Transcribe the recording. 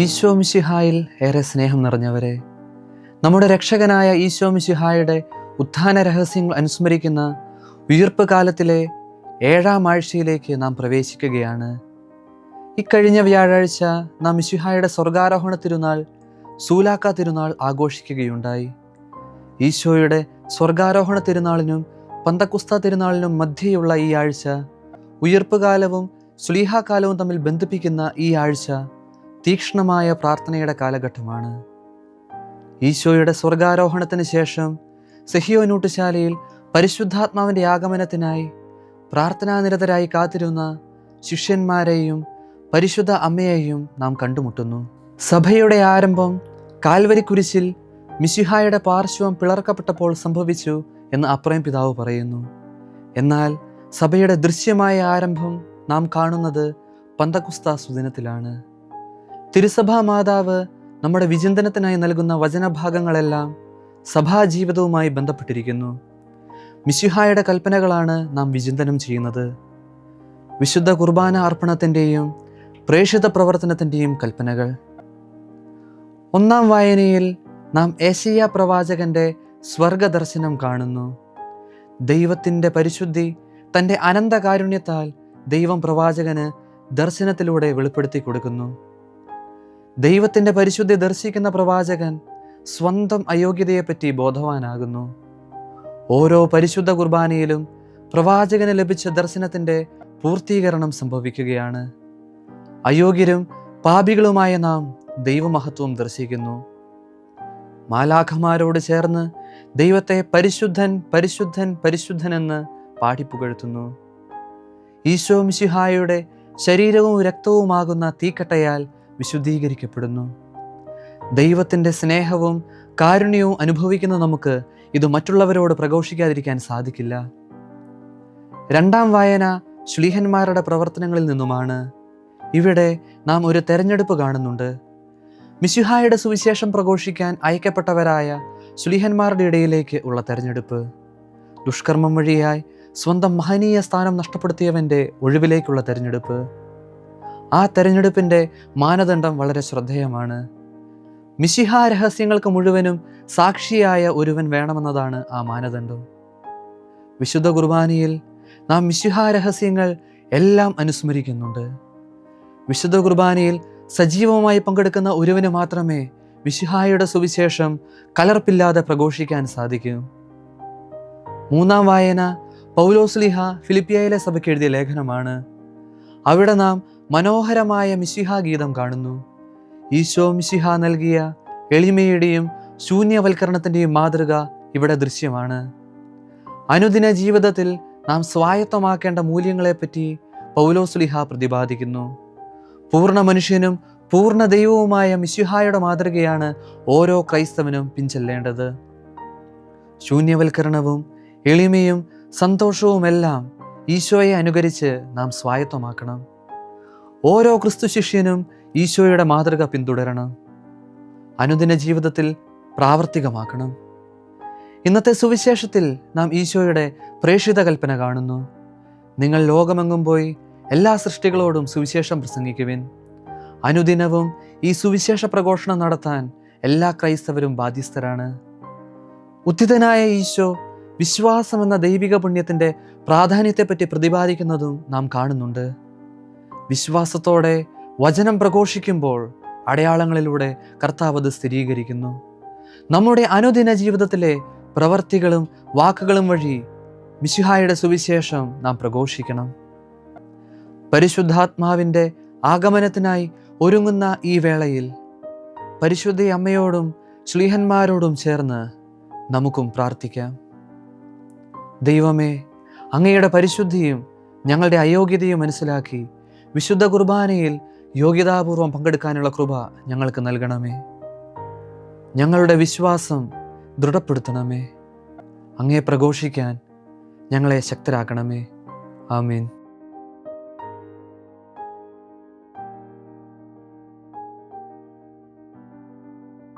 ഈശോ മിശിഹായിൽ ഏറെ സ്നേഹം നിറഞ്ഞവരെ നമ്മുടെ രക്ഷകനായ ഈശോ മിശിഹായുടെ ഉത്ഥാന രഹസ്യങ്ങൾ അനുസ്മരിക്കുന്ന ഉയർപ്പ് കാലത്തിലെ ഏഴാം ആഴ്ചയിലേക്ക് നാം പ്രവേശിക്കുകയാണ്. ഇക്കഴിഞ്ഞ വ്യാഴാഴ്ച നാം മിശിഹായുടെ സ്വർഗാരോഹണ തിരുനാൾ സൂലാക്ക തിരുനാൾ ആഘോഷിക്കുകയുണ്ടായി. ഈശോയുടെ സ്വർഗാരോഹണ തിരുനാളിനും പന്തക്കുസ്ത തിരുനാളിനും മധ്യയുള്ള ഈ ആഴ്ച ഉയർപ്പ് കാലവും സുലീഹാകാലവും തമ്മിൽ ബന്ധിപ്പിക്കുന്ന ഈ ആഴ്ച തീക്ഷ്ണമായ പ്രാർത്ഥനയുടെ കാലഘട്ടമാണ്. ഈശോയുടെ സ്വർഗാരോഹണത്തിന് ശേഷം സെഹിയോനൂട്ടുശാലയിൽ പരിശുദ്ധാത്മാവിന്റെ ആഗമനത്തിനായി പ്രാർത്ഥനാനിരതരായി കാത്തിരുന്ന ശിഷ്യന്മാരെയും പരിശുദ്ധ അമ്മയെയും നാം കണ്ടുമുട്ടുന്നു. സഭയുടെ ആരംഭം കാൽവരി കുരിശിൽ മിശിഹായുടെ പാർശ്വം പിളർക്കപ്പെട്ടപ്പോൾ സംഭവിച്ചു എന്ന് അപ്രയം പിതാവ് പറയുന്നു. എന്നാൽ സഭയുടെ ദൃശ്യമായ ആരംഭം നാം കാണുന്നത് പന്തകുസ്താസു സുദിനത്തിലാണ് തിരുസഭാ മാതാവ് നമ്മുടെ വിചിന്തനത്തിനായി നൽകുന്ന വചനഭാഗങ്ങളെല്ലാം സഭാജീവിതവുമായി ബന്ധപ്പെട്ടിരിക്കുന്നു. മിശിഹായുടെ കൽപ്പനകളാണ് നാം വിചിന്തനം ചെയ്യുന്നത്. വിശുദ്ധ കുർബാന അർപ്പണത്തിന്റെയും പ്രേക്ഷിത പ്രവർത്തനത്തിന്റെയും കൽപ്പനകൾ. ഒന്നാം വായനയിൽ നാം ഏഷ്യ പ്രവാചകന്റെ സ്വർഗദർശനം കാണുന്നു. ദൈവത്തിന്റെ പരിശുദ്ധി തന്റെ അനന്തകാരുണ്യത്താൽ ദൈവം പ്രവാചകന് ദർശനത്തിലൂടെ വെളിപ്പെടുത്തി കൊടുക്കുന്നു. ദൈവത്തിന്റെ പരിശുദ്ധി ദർശിക്കുന്ന പ്രവാചകൻ സ്വന്തം അയോഗ്യതയെപ്പറ്റി ബോധവാനാകുന്നു. ഓരോ പരിശുദ്ധ കുർബാനയിലും പ്രവാചകന് ലഭിച്ച ദർശനത്തിന്റെ പൂർത്തീകരണം സംഭവിക്കുകയാണ്. അയോഗ്യരും പാപികളുമായ നാം ദൈവമഹത്വം ദർശിക്കുന്നു. മാലാഖമാരോട് ചേർന്ന് ദൈവത്തെ പരിശുദ്ധൻ പരിശുദ്ധൻ പരിശുദ്ധൻ എന്ന് പാടിപ്പുകഴ്ത്തുന്നു ഈശോ മിശിഹായുടെ ശരീരവും രക്തവുമാകുന്ന തീക്കട്ടയാൽ വിശുദ്ധീകരിക്കപ്പെടുന്നു. ദൈവത്തിന്റെ സ്നേഹവും കാരുണ്യവും അനുഭവിക്കുന്ന നമുക്ക് ഇത് മറ്റുള്ളവരോട് പ്രഘോഷിക്കാതിരിക്കാൻ സാധിക്കില്ല. രണ്ടാം വായന ശ്ലീഹന്മാരുടെ പ്രവർത്തനങ്ങളിൽ നിന്നുമാണ്. ഇവിടെ നാം ഒരു തെരഞ്ഞെടുപ്പ് കാണുന്നുണ്ട്. മിശുഹായുടെ സുവിശേഷം പ്രഘോഷിക്കാൻ അയക്കപ്പെട്ടവരായ ശ്ലീഹന്മാരുടെ ഇടയിലേക്ക് ഉള്ള തെരഞ്ഞെടുപ്പ്. ദുഷ്കർമ്മം വഴിയായി സ്വന്തം മഹനീയ സ്ഥാനം നഷ്ടപ്പെടുത്തിയവന്റെ ഒഴിവിലേക്കുള്ള തെരഞ്ഞെടുപ്പ്. ആ തെരഞ്ഞെടുപ്പിന്റെ മാനദണ്ഡം വളരെ ശ്രദ്ധേയമാണ്. മിശിഹാ രഹസ്യങ്ങൾക്ക് മുഴുവനും സാക്ഷിയായ ഒരുവൻ വേണമെന്നതാണ് ആ മാനദണ്ഡം. വിശുദ്ധ കുർബാനയിൽ നാം മിശിഹാ രഹസ്യങ്ങൾ എല്ലാം അനുസ്മരിക്കുന്നുണ്ട്. വിശുദ്ധ കുർബാനയിൽ സജീവമായി പങ്കെടുക്കുന്ന ഒരുവന് മാത്രമേ മിശിഹായുടെ സുവിശേഷം കലർപ്പില്ലാതെ പ്രഘോഷിക്കാൻ സാധിക്കൂ. മൂന്നാം വായന പൗലോസ്ലിഹ ഫിലിപ്പിയയിലെ സഭയ്ക്ക് എഴുതിയ ലേഖനമാണ്. അവിടെ നാം മനോഹരമായ മിശിഹ ഗീതം കാണുന്നു. ഈശോ മിശിഹ നൽകിയ എളിമയുടെയും ശൂന്യവൽക്കരണത്തിന്റെയും മാതൃക ഇവിടെ ദൃശ്യമാണ്. അനുദിന ജീവിതത്തിൽ നാം സ്വായത്തമാക്കേണ്ട മൂല്യങ്ങളെപ്പറ്റി പൗലോസ്ലിഹ പ്രതിപാദിക്കുന്നു. പൂർണ മനുഷ്യനും പൂർണ ദൈവവുമായ മിശിഹായുടെ മാതൃകയാണ് ഓരോ ക്രൈസ്തവനും പിൻചെല്ലേണ്ടത്. ശൂന്യവൽക്കരണവും എളിമയും സന്തോഷവുമെല്ലാം ഈശോയെ അനുകരിച്ച് നാം സ്വായത്തമാക്കണം. ഓരോ ക്രിസ്തു ശിഷ്യനും ഈശോയുടെ മാതൃക പിന്തുടരണം. അനുദിന ജീവിതത്തിൽ പ്രാവർത്തികമാക്കണം. ഇന്നത്തെ സുവിശേഷത്തിൽ നാം ഈശോയുടെ പ്രേക്ഷിത കൽപ്പന കാണുന്നു. നിങ്ങൾ ലോകമെങ്ങും പോയി എല്ലാ സൃഷ്ടികളോടും സുവിശേഷം പ്രസംഗിക്കുവിൻ. അനുദിനവും ഈ സുവിശേഷ പ്രഘോഷണം നടത്താൻ എല്ലാ ക്രൈസ്തവരും ബാധ്യസ്ഥരാണ്. ഉദ്ധിതനായ ഈശോ വിശ്വാസം എന്ന ദൈവിക പുണ്യത്തിന്റെ പ്രാധാന്യത്തെപ്പറ്റി പ്രതിപാദിക്കുന്നതും നാം കാണുന്നുണ്ട്. വിശ്വാസത്തോടെ വചനം പ്രഘോഷിക്കുമ്പോൾ അടയാളങ്ങളിലൂടെ കർത്താവ് അത് സ്ഥിരീകരിക്കുന്നു. നമ്മുടെ അനുദിന ജീവിതത്തിലെ പ്രവർത്തികളും വാക്കുകളും വഴി മിശിഹായുടെ സുവിശേഷം നാം പ്രഘോഷിക്കണം. പരിശുദ്ധാത്മാവിന്റെ ആഗമനത്തിനായി ഒരുങ്ങുന്ന ഈ വേളയിൽ പരിശുദ്ധ അമ്മയോടും ശ്ലീഹന്മാരോടും ചേർന്ന് നമുക്കും പ്രാർത്ഥിക്കാം. ദൈവമേ അങ്ങയുടെ പരിശുദ്ധിയും ഞങ്ങളുടെ അയോഗ്യതയും മനസ്സിലാക്കി വിശുദ്ധ കുർബാനയിൽ യോഗ്യതാപൂർവം പങ്കെടുക്കാനുള്ള കൃപ ഞങ്ങൾക്ക് നൽകണമേ. ഞങ്ങളുടെ വിശ്വാസം ദൃഢപ്പെടുത്തണമേ. അങ്ങേ പ്രഘോഷിക്കാൻ ഞങ്ങളെ ശക്തരാക്കണമേ. ആമീൻ.